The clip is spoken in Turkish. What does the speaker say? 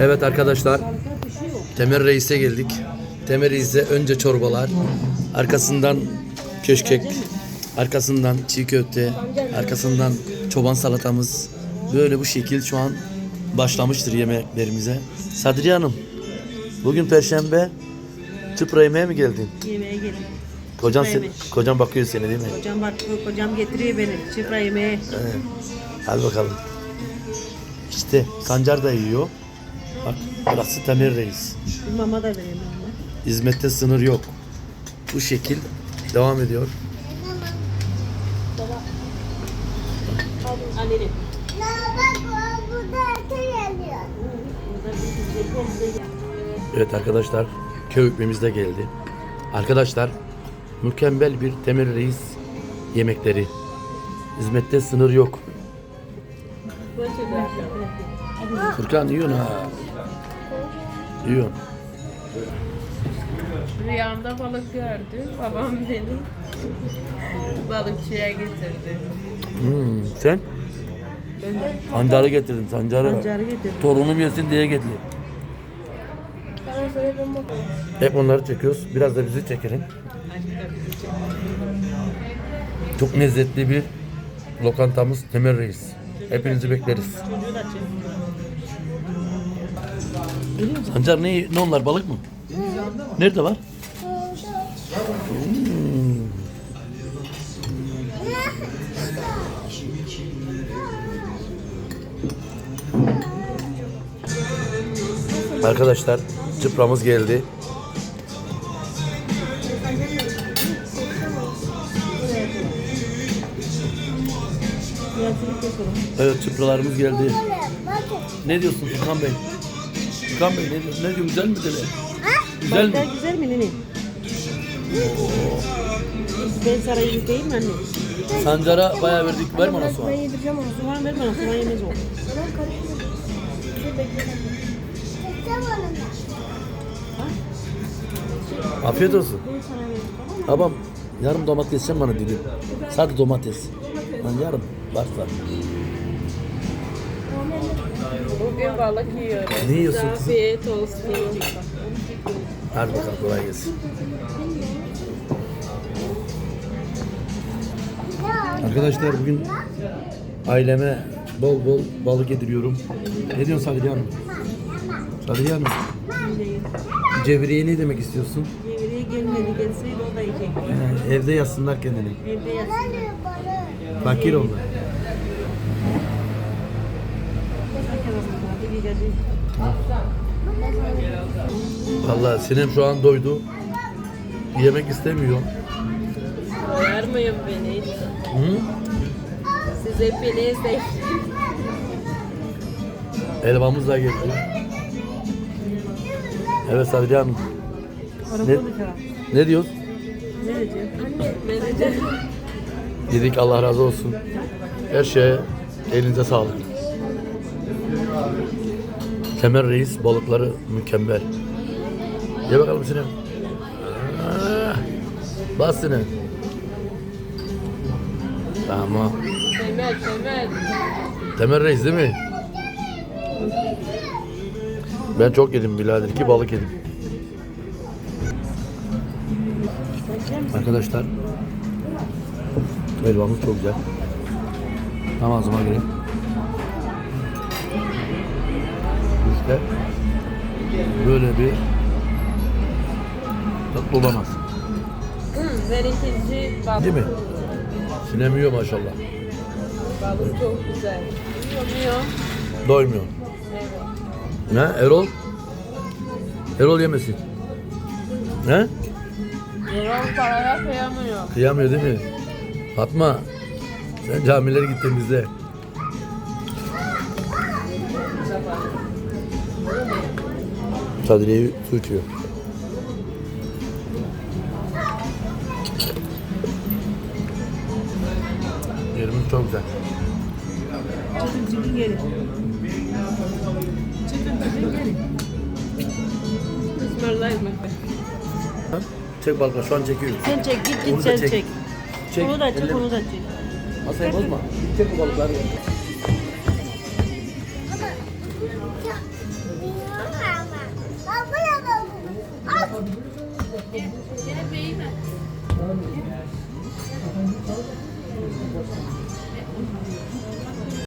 Evet arkadaşlar. Temel Reis'e geldik. Temel Reis'e önce çorbalar, arkasından köşkek, arkasından çiğ köfte, arkasından çoban salatamız. Böyle bu şekil şu an başlamıştır yemeklerimize. Sadriye Hanım, bugün Perşembe. Çıpra yemeğe mi geldin? Yemeğe gelin. Kocan, sen, kocan bakıyor seni değil mi? Kocam bak, kocam getiriyor beni. Çıpra yemeğe. Evet. Hadi bakalım. İşte Sancar da yiyor. Bak burası Temel Reis. Bir mama da vereyim ona. Hizmette sınır yok. Bu şekil devam ediyor. Annenim. Evet arkadaşlar köy hükmümüz de geldi. Arkadaşlar mükemmel bir Temel Reis yemekleri. Hizmette sınır yok. Furkan yiyorsun ha. Yiyorsun. Rüyamda balık gördü. Babam beni balıkçıya getirdi. Hmm, sen? Sancarı getirdim sancarı. Pancarı getir. Torunum yesin diye getirdim. Hep onları çekiyoruz. Biraz da bizi çekelim. Çok lezzetli bir lokantamız Temel Reis. Hepinizi bekleriz. Çocuğu da çek. Sancar ne, ne onlar balık mı? Nerede var? Arkadaşlar çıpramız geldi. Evet çıpralarımız geldi. Ne diyorsun Furkan Bey? Bey ne, ne diyor güzel mi dedi? Güzel mi? Balıklar güzel mi nene? Ben sana mi anne? Sancar'a bayağı verdik. Ver bana soğan. Ben yedireceğim onu. Soğan ver bana. Soğan yemez o. Afiyet olsun. Ben? Babam yarım domates yesem bana dilim. Sadece domates. Lan yarım varsa. Bugün balık yiyorum. Ne yiyorsun kızım? Afiyet olsun. Hadi bakalım kolay gelsin. Arkadaşlar bugün aileme bol bol balık yediriyorum. Ne diyorsun Sadriye Hanım? Sadriye Hanım. Cevriye ne demek istiyorsun? Yemeğe gelmedi. Gelseydi o da yiyecek. Ee, evde yazsınlar kendini. Evde yatsın. Fakir onlar. Gidelim. Vallahi Sinem şu an doydu. Yemek istemiyor. Doyar mıyım beni? Hı? Siz hepiniz de Elvamız da geldi. Evet Sadriye Hanım. Ne, ne diyoruz? Ne diyeceğim? Menajer. Dedik Allah razı olsun. Her şeye elinize sağlık. Kemer Reis balıkları mükemmel. Ye bakalım Sinem. Ah, Bas Sinem. Tamam. Temel, temel. Temel Reis değil mi? Ben çok yedim birader. iki balık yedim. Arkadaşlar helvamız çok güzel. Tam ağzıma göre. İşte böyle bir tatlı olamaz. Balık. Değil mi? Sinemiyor maşallah. Balık çok güzel. Doymuyor. Evet. Ne Erol? Erol yemesin. Ne? Yoran paraya kıyamıyor. Kıyamıyor değil mi? Fatma sen camileri git su içiyor. Yerimiz çok güzel. Çıkın çıkın geri. Çıkın çıkın geri. Ismarlayın bak. Çek balkona şu an çekiyor. Sen çek git git sen çek. çek. Çek. Onu da çek onu da çek. Masayı bozma. Çek bu balıkları. Gel, gel beyime.